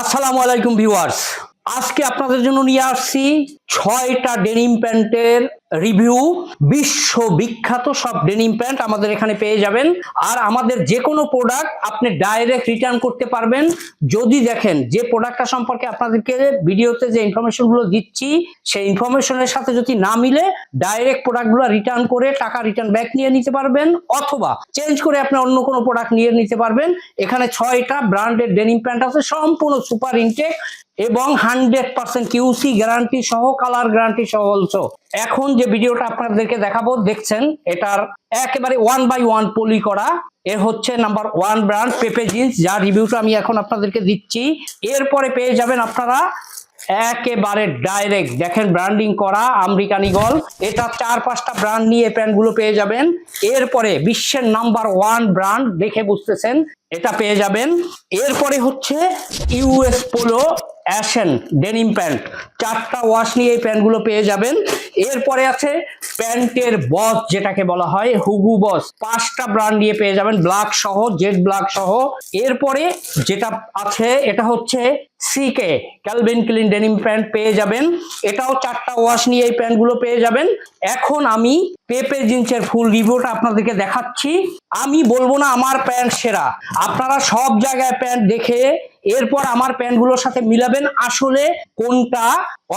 আসসালামু আলাইকুম ভিউয়ার্স। আজকে আপনাদের জন্য নিয়ে আসছি ছয়টা ডেনিম প্যান্টের রিভিউ বিশ্ব বিখ্যাত সব ডেনিম প্যান্ট আমাদের এখানে পেয়ে যাবেন। আর আমাদের যে কোনো প্রোডাক্ট আপনি ডাইরেক্ট রিটার্ন করতে পারবেন। যদি দেখেন যে প্রোডাক্টটা সম্পর্কে আপনাদেরকে ভিডিওতে যে ইনফরমেশনগুলো দিচ্ছি, সেই ইনফরমেশনের সাথে যদি না মিলে ডাইরেক্ট প্রোডাক্টগুলো রিটার্ন করে টাকা রিটার্ন ব্যাক নিয়ে নিতে পারবেন, অথবা চেঞ্জ করে আপনি অন্য কোনো প্রোডাক্ট নিয়ে নিতে পারবেন। এখানে ছয়টা ব্র্যান্ডের ডেনিম প্যান্ট আছে, সম্পূর্ণ সুপার ইনটেক এবং হান্ড্রেড পার্সেন্ট কিউসি গ্যারান্টি সহ কালার গ্যারান্টি সহ অলসো এখন যে ভিডিওটা আপনাদেরকে দেখাবো, দেখছেন, এটার একেবারে ওয়ান বাই ওয়ান পলি করা। এর হচ্ছে number one brand Pepe jeans যার রিভিউটা আমি এখন আপনাদেরকে দিচ্ছি। এরপরে পেয়ে যাবেন আপনারা একেবারে ডাইরেক্ট দেখেন ব্র্যান্ডিং করা আমেরিকান ইগল এটা চার পাঁচটা ব্র্যান্ড নিয়ে প্যান্টগুলো পেয়ে যাবেন। এরপরে বিশ্বের নাম্বার ওয়ান ব্র্যান্ড দেখে বুঝতেছেন, এটা পেয়ে যাবেন। এরপরে হচ্ছে US Polo ashen denim pant চারটা ওয়াশ নিয়ে এই প্যান্টগুলো পেয়ে যাবেন। এরপরে আছে প্যান্টের বস যেটাকে বলা হয় হুগু বস পাঁচটা ব্র্যান্ড নিয়ে পেয়ে যাবেন ব্ল্যাক সহ জেড ব্ল্যাক সহ। এরপরে যেটা আছে, এটা হচ্ছে CK Calvin Klein denim pant পেয়ে যাবেন। এটাও চারটা ওয়াশ নিয়ে এই প্যান্টগুলো পেয়ে যাবেন। এখন আমি পেপে জিন্সের ফুল রিভিউটা আপনাদেরকে দেখাচ্ছি। আমি বলব না আমার প্যান্ট সেরা। আপনারা সব জায়গায় প্যান্ট দেখে এরপর আমার প্যান্টগুলোর সাথে মিলাবেন আসলে কোনটা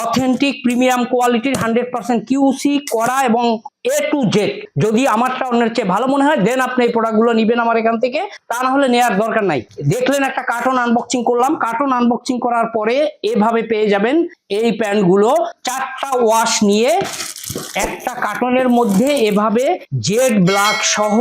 অথেন্টিক প্রিমিয়াম কোয়ালিটির হান্ড্রেড পার্সেন্ট কিউসি করা এবং এ টু জেড যদি আমারটা অন্যের চেয়ে ভালো মনে হয় দেন আপনি এই প্রোডাক্টগুলো নেবেন আমার এখান থেকে। তা না হলে নেওয়ার দরকার নাই। দেখলেন একটা কার্টন আনবক্সিং করলাম। কার্টন আনবক্সিং করার পরে এভাবে পেয়ে যাবেন এই প্যান্টগুলো। চারটা ওয়াশ নিয়ে একটা কার্টনের মধ্যে এভাবে জেড ব্ল্যাক সহ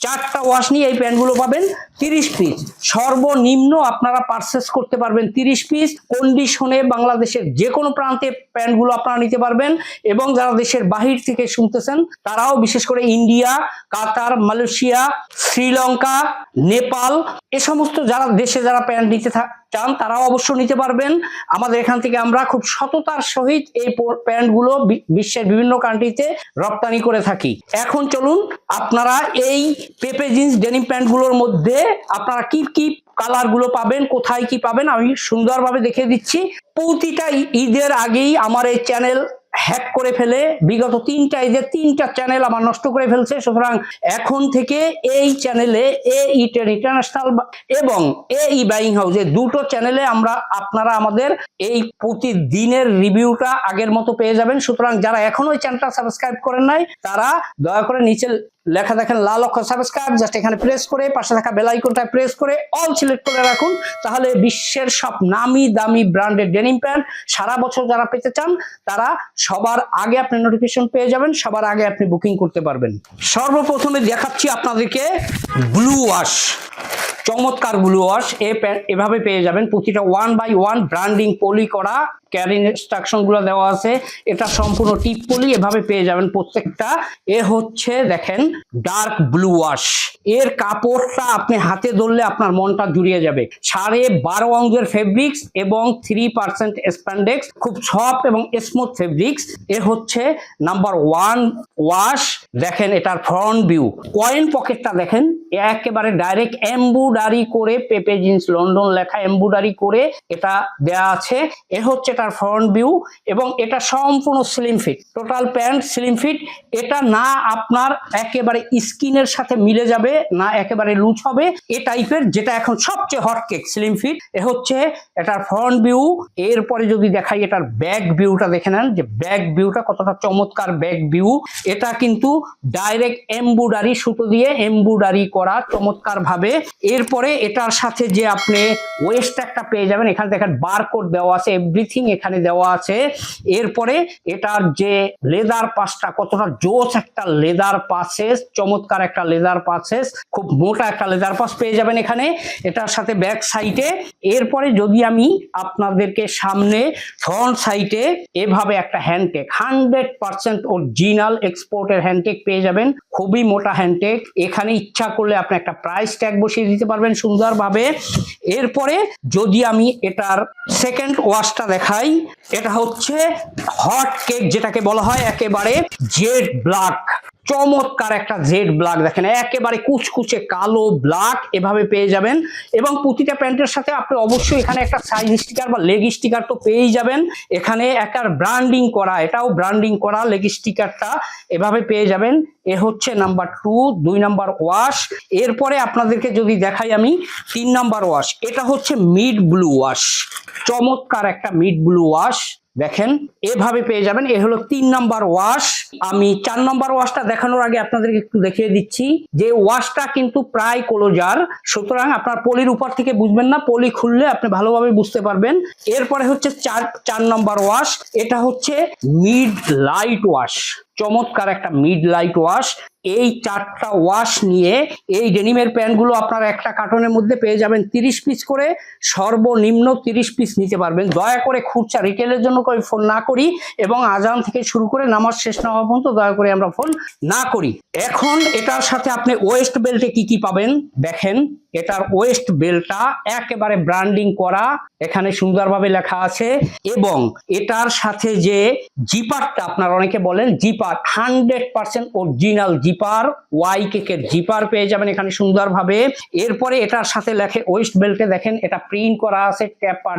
চারটা ওয়াশ নিয়ে এই প্যান্টগুলো পাবেন, তিরিশ পিস সর্বনিম্ন আপনারা পারচেস করতে পারবেন তিরিশ পিস কন্ডিশনে বাংলাদেশের যে কোনো প্রান্তে প্যান্টগুলো আপনারা নিতে পারবেন এবং যারা দেশের বাহির থেকে শুনতেছেন, তারাও বিশেষ করে India, Qatar, Malaysia, Sri Lanka, Nepal, এ সমস্ত যারা দেশে যারা প্যান্ট নিতে থা- চান, তারাও অবশ্য নিতে পারবেন। আমাদের এখান থেকে আমরা খুব সততার সহিত এই প্যান্টগুলো বিশ্বের বিভিন্ন কান্ট্রিতে রপ্তানি করে থাকি। এখন চলুন, আপনারা এই পেপে জিন্স ডেনিম প্যান্টগুলোর মধ্যে আপনারা কি কি কালারগুলো পাবেন, কোথায় কি পাবেন, আমি সুন্দরভাবে দেখে দিচ্ছি। প্রতিটা ঈদের আগেই আমার এই চ্যানেল হ্যাক করে ফেলে বিগত তিনটা এই যে তিনটা চ্যানেল আমার নষ্ট করে ফেলছে, সুতরাং এখন থেকে এই চ্যানেলে এ ইটেন ইন্টারন্যাশনাল এবং এ ই বাইং হাউস এই দুটো চ্যানেলে আমরা, আপনারা আমাদের এই প্রতিদিনের রিভিউটা আগের মতো পেয়ে যাবেন। সুতরাং যারা এখনও এই চ্যানেলটা সাবস্ক্রাইব করেন নাই, তারা দয়া করে নিচে লেখা দেখেন লাল অক্ষর সাবস্ক্রাইব জাস্ট এখানে প্রেস করে, পাশে থাকা বেল আইকনটা প্রেস করে অল সিলেক্ট করে রাখুন। তাহলে বিশ্বের সব নামি দামি ব্র্যান্ডের ডেনিম প্যান্ট সারা বছর যারা পেতে চান, তারা সবার আগে আপনি নোটিফিকেশন পেয়ে যাবেন, সবার আগে আপনি বুকিং করতে পারবেন। সর্বপ্রথমে দেখাচ্ছি আপনাদেরকে ব্লু ওয়াশ চমৎকার ব্লু ওয়াশ এভাবে পেয়ে যাবেন। প্রতিটা one by one branding poly করা ক্যারিং ইনস্ট্রাকশনগুলো দেওয়া আছে। এটা সম্পূর্ণ টিপ এভাবে পেয়ে যাবেন। প্রত্যেকটা, এ হচ্ছে দেখেন ডার্ক ব্লু ওয়াশ এর কাপড়টা আপনি হাতে ধরলে আপনার মনটা জুড়িয়ে যাবে। সাড়ে বারো অঙ্গের ফেব্রিক্স এবং থ্রি পার্সেন্ট স্প্যান্ডেক্স খুব সফট এবং স্মুথ ফেব্রিক্স এ হচ্ছে নাম্বার ওয়ান ওয়াশ দেখেন এটার ফ্রন্ট ভিউ কয়েন পকেটটা দেখেন, একেবারে ডাইরেক্ট এম্বুডারি করে পেপে জিন্স লন্ডন লেখা এম্বুডারি করে এটা দেয়া আছে। এ হচ্ছে এটার ফ্রন্ট ভিউ এবং এটা সম্পূর্ণ slim fit total pant slim fit এটা না আপনার একেবারে স্কিনের সাথে মিলে যাবে, না একেবারে লুজ হবে, এ টাইপের যেটা এখন সবচেয়ে হট কেক স্লিম ফিট এ হচ্ছে এটার ফ্রন্ট ভিউ এরপরে যদি দেখাই এটার ব্যাক ভিউটা দেখে নেন, যে ব্যাক ভিউটা কতটা চমৎকার ব্যাক ভিউ এটা কিন্তু ডাইরেক্ট এম্বুডারি সুতো দিয়ে এম্বুডারি করা চমৎকার ভাবে এরপরে এটার সাথে যে আপনি ওয়েস্ট একটা পেয়ে যাবেন, এখানে দেখেন বারকোড দেওয়া আছে এভরিথিং এখানে দেওয়া আছে। এরপরে এটার যে লেদার পাসটা কতটা জোস একটা লেদার পাসেস চমৎকার একটা লেদার পাসেস খুব মোটা একটা লেদার পাস পেয়ে যাবেন এখানে। এটার সাথে ব্যাক সাইডে এরপরে যদি আমি আপনাদেরকে সামনে ফ্রন্ট সাইডে এভাবে একটা hand tag hundred percent original এক্সপোর্টের হ্যান্ডটেক পেয়ে যাবেন। খুবই মোটা হ্যান্ডটেক এখানে ইচ্ছা করলে আপনি একটা প্রাইস ট্যাগ বসিয়ে দিতে পারবেন সুন্দরভাবে। এরপরে যদি আমি এটার সেকেন্ড ওয়াশটা দেখাই এটা হচ্ছে হট কেক যেটাকে বলা হয় একেবারে জেড ব্ল্যাক চমৎকার একটা জেড ব্ল্যাক দেখেন, একেবারে কুচকুচে কালো ব্ল্যাক এভাবে পেয়ে যাবেন এবং প্রতিটা প্যান্টের সাথে আপনি অবশ্যই এখানে একটা সাইজ স্টিকার বা লেগ স্টিকার তো পেয়েই যাবেন। এখানে একার ব্র্যান্ডিং করা, এটাও ব্র্যান্ডিং করা লেগ স্টিকারটা এভাবে পেয়ে যাবেন। এ হচ্ছে নাম্বার টু, দুই নাম্বার ওয়াশ। এরপরে আপনাদেরকে যদি দেখাই আমি, তিন নাম্বার ওয়াশ, এটা হচ্ছে মিড ব্লু ওয়াশ। চমৎকার একটা মিড ব্লু ওয়াশ। দেখেন, এভাবে পেয়ে যাবেন। এ হলো তিন নম্বর ওয়াশ আমি চার নম্বর ওয়াশটা দেখানোর আগে আপনাদেরকে একটু দেখিয়ে দিচ্ছি যে ওয়াশটা কিন্তু প্রায় ক্লোজার সুতরাং আপনার পলির উপর থেকে বুঝবেন না, পলি খুললে আপনি ভালোভাবে বুঝতে পারবেন। এরপরে হচ্ছে চার চার নম্বর ওয়াশ এটা হচ্ছে মিড লাইট ওয়াশ চমৎকার একটা মিড লাইট ওয়াশ এই চারটা ওয়াশ নিয়ে এই ডেনিমের প্যান্টগুলো আপনারা একটা কার্টনের মধ্যে পেয়ে যাবেন তিরিশ পিস করে। সর্বনিম্ন তিরিশ পিস নিতে পারবেন। দয়া করে খুচরা রিটেলের জন্য করে ফোন না করি এবং আজান থেকে শুরু করে নামাজ শেষ না হওয়া পর্যন্ত দয়া করে আমরা ফোন না করি। এখন এটার সাথে আপনি ওয়েস্ট বেল্টে কি কি পাবেন? দেখেন, এটার ওয়েস্ট বেল্টটা একেবারে ব্র্যান্ডিং করা। এখানে সুন্দরভাবে লেখা আছে এবং এটার সাথে যে জিপারটা আপনারা অনেকে বলেন zipper hundred percent original zipper, Y কেকের জিপার পেয়ে যাবেন এখানে সুন্দরভাবে। এরপরে এটার সাথে লেখে ওয়েস্ট বেল্টে দেখেন, এটা প্রিন্ট করা আছে,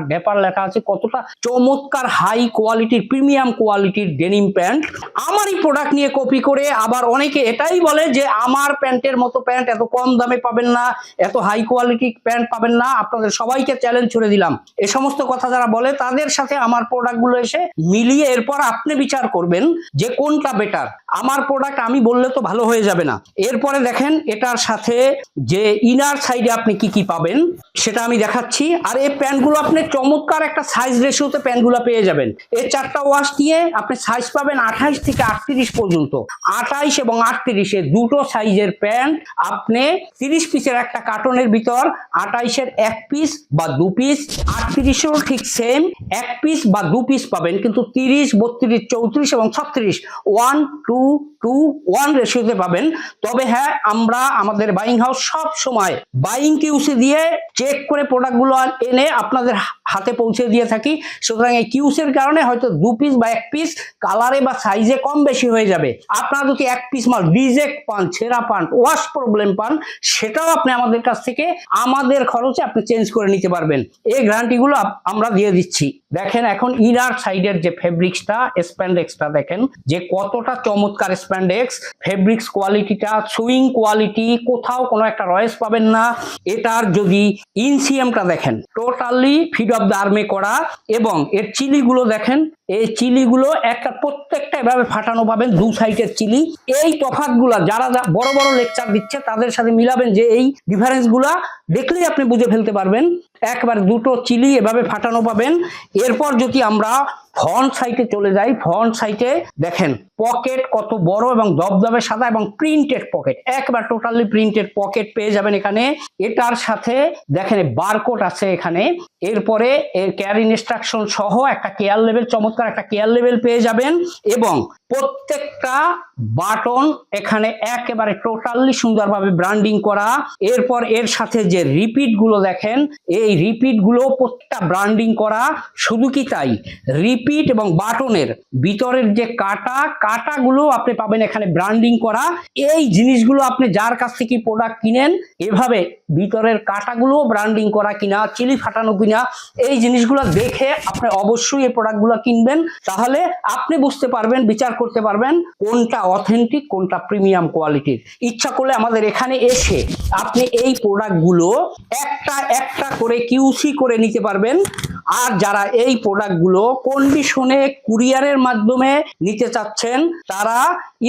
ট্যাপার লেখা আছে, কতটা চমৎকার হাই কোয়ালিটির, প্রিমিয়াম কোয়ালিটির ডেনিম প্যান্ট। আমারই প্রোডাক্ট নিয়ে কপি করে আবার অনেকে এটাই বলে যে, আমার প্যান্টের মতো প্যান্ট এত কম দামে পাবেন না, এত হাই কোয়ালিটি প্যান্ট পাবেন না। আপনাদের সবাইকে চ্যালেঞ্জ ছুড়ে দিলাম। এ সমস্ত কথা যারা বলে, তাদের সাথে আমার প্রোডাক্টগুলো এসে মিলিয়ে এরপর আপনি বিচার করবেন যে কোনটা বেটার আমার প্রোডাক্ট আমি বললে তো ভালো হয়ে যাবে না। এরপরে দেখেন, এটার সাথে যে ইনার সাইডে আপনি কি কি পাবেন, সেটা আমি দেখাচ্ছি। আর এই প্যান্টগুলো আপনি চমৎকার একটা সাইজ রেশিওতে প্যান্টগুলো পেয়ে যাবেন। এই চারটা ওয়াশ দিয়ে আপনি সাইজ পাবেন আঠাইশ থেকে আটত্রিশ পর্যন্ত। আঠাইশ এবং আটত্রিশে দুটো সাইজের প্যান্ট আপনি তিরিশ পিসের একটা কার্টনের ভিতর আঠাইশের এক পিস বা দু পিস আটত্রিশেও ঠিক সেম এক পিস বা দু পিস পাবেন। কিন্তু তিরিশ, বত্রিশ, চৌত্রিশ এবং ছত্রিশ টু টু ওয়ান রেশিওতে পাবেন। তবে হ্যাঁ আমরা আমাদের বাইং হাউস সব সময় বাইং কিউসি দিয়ে চেক করে প্রোডাক্টগুলো এনে আপনাদের হাতে পৌঁছে দিয়ে থাকি। সুতরাং এই কিউসের কারণে হয়তো দু পিস বা এক পিস কালারে বা সাইজে কম বেশি হয়ে যাবে। আপনারা যদি এক পিস মাল রিজেক্ট পান, ছেঁড়া পান ওয়াশ প্রবলেম পান, সেটাও আপনি আমাদের কাছ থেকে আমাদের খরচে আপনি চেঞ্জ করে নিতে পারবেন। এই গ্যারান্টিগুলো আমরা দিয়ে দিচ্ছি। দেখেন, এখন ইনার সাইডের যে ফেব্রিক্সটা স্প্যান্ডেক্সটা দেখেন, যে কতটা চমৎকার স্প্যান্ডেক্স ফেব্রিক্স কোয়ালিটিটা সুইং কোয়ালিটি কোথাও কোনো একটা রয়েস পাবেন না। এটার যদি ইনসিএমটা দেখেন টোটালি ফিড অফ দ্য আর্মে করা এবং এর চিলিগুলো দেখেন এই চিলিগুলো একটা প্রত্যেকটা এভাবে ফাটানো পাবেন, দু সাইডের চিলি। এই তফাৎগুলা যারা বড় বড় লেকচার দিচ্ছে, তাদের সাথে মিলাবেন যে এই ডিফারেন্সগুলা দেখলেই আপনি বুঝে ফেলতে পারবেন। একবার দুটো চিলি এভাবে ফাটানো পাবেন। এরপর যদি আমরা ফ্রন্ট সাইটে চলে যাই ফ্রন্ট সাইটে দেখেন পকেট কত বড় এবং দবদবে সাদা এবং প্রিন্টেড পকেট একবার টোটালি প্রিন্টেড পকেট পেয়ে যাবেন এখানে। এটার সাথে দেখেন বারকোড আছে এখানে। এরপরে এর কেয়ার ইনস্ট্রাকশন সহ একটা কেয়ার লেভেল চমৎকার একটা কেয়ার লেভেল পেয়ে যাবেন এবং প্রত্যেকটা বাটন এখানে একেবারে টোটালি সুন্দরভাবে ব্র্যান্ডিং করা। এরপর এর সাথে যে রিপিটগুলো দেখেন, এই রিপিটগুলো প্রত্যেকটা ব্র্যান্ডিং করা। শুধু কি তাই? রিপিট এবং বাটনের ভিতরের যে কাটা, কাটাগুলো আপনি পাবেন এখানে ব্র্যান্ডিং করা। এই জিনিসগুলো আপনি যার কাছ থেকে প্রোডাক্ট কিনেন, এভাবে ভিতরের কাটাগুলো ব্র্যান্ডিং করা কিনা, চিলি ফাটানো কিনা, এই জিনিসগুলো দেখে আপনি অবশ্যই এই প্রোডাক্টগুলো কিনবেন। তাহলে আপনি বুঝতে পারবেন, বিচার করতে পারবেন কোনটা অথেন্টিক কোনটা প্রিমিয়াম কোয়ালিটির ইচ্ছা করলে আমাদের এখানে এসে আপনি এই প্রোডাক্টগুলো একটা একটা করে কিউসি করে নিতে পারবেন। আর যারা এই প্রোডাক্টগুলো কন্ডিশনে কুরিয়ারের মাধ্যমে নিতে চাচ্ছেন, তারা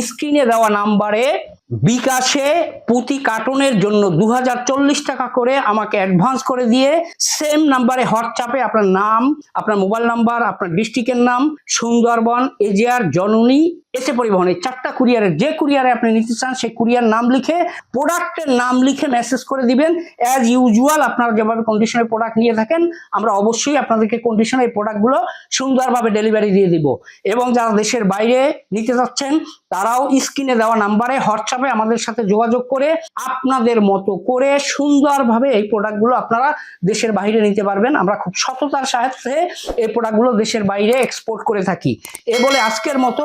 স্ক্রিনে দেওয়া নাম্বারে বিকাশে প্রতি কার্টনের জন্য দু হাজার চল্লিশ টাকা করে আমাকে অ্যাডভান্স করে দিয়ে সেম নাম্বারে হোয়াটসঅ্যাপে আপনার নাম, আপনার মোবাইল নাম্বার আপনার ডিস্ট্রিক্টের নাম, সুন্দরবন এজিয়ার জননী এসে পরিবহনে, চারটা কুরিয়ারের যে কুরিয়ারে আপনি নিতে চান, সেই কুরিয়ার নাম লিখে প্রোডাক্টের নাম লিখে মেসেজ করে দিবেন। অ্যাজ ইউজুয়াল আপনারা যেভাবে কন্ডিশনের প্রোডাক্ট নিয়ে থাকেন, আমরা অবশ্যই আপনাদেরকে কন্ডিশনে এই প্রোডাক্টগুলো সুন্দরভাবে ডেলিভারি দিয়ে দিব। এবং যারা দেশের বাইরে নিতে চাচ্ছেন তারাও স্ক্রিনে দেওয়া নাম্বারে হোয়াটসঅ্যাপে আমাদের সাথে যোগাযোগ করে, আপনাদের মতো করে সুন্দরভাবে এই প্রোডাক্টগুলো আপনারা দেশের বাইরে নিতে পারবেন। আমরা খুব সততার সাহায্যে এই প্রোডাক্টগুলো দেশের বাইরে এক্সপোর্ট করে থাকি। এ বলে আজকের মতো।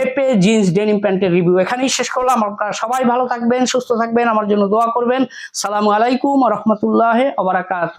পেপে জিন্স, ডেনিম প্যান্টের রিভিউ এখানেই শেষ করলাম। আপনারা সবাই ভালো থাকবেন, সুস্থ থাকবেন, আমার জন্য দোয়া করবেন। সালামু আলাইকুম রহমতুল্লাহ আবরাকাত